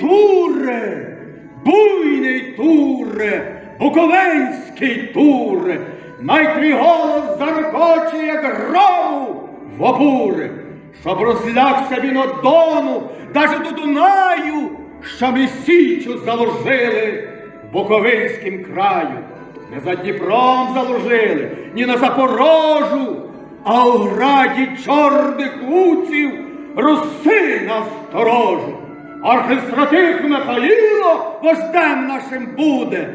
туре, буйний туре, буковинський туре, най твій голос заркоче, як грому в обури, щоб розлягся він од дону, даже до Дунаю, що ми січу заложили в Буковинським краю. Не за Дніпром заложили, ні на Запорожу, а у граді чорних луців руси на сторожу. Архистратих Михаїло вождем нашим буде,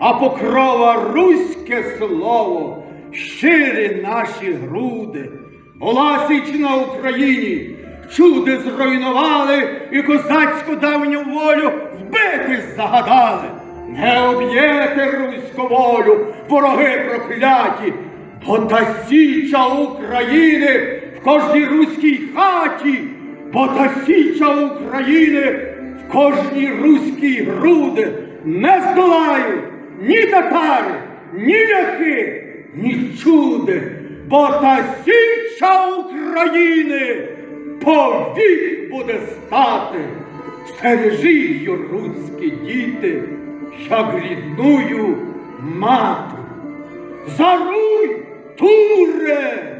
а покрова руське слово, щирі наші груди. Була січ на Україні, чуди зруйнували і козацьку давню волю вбити загадали. Не об'єте руську волю, вороги прокляті, бо та січа України в кожній руській хаті, бо та України в кожній руській груди не здолають ні татари, ні ляхи, ні чуди, бо та України повік буде стати. Стережи, руські діти, як рідную мати. Заруй, туре!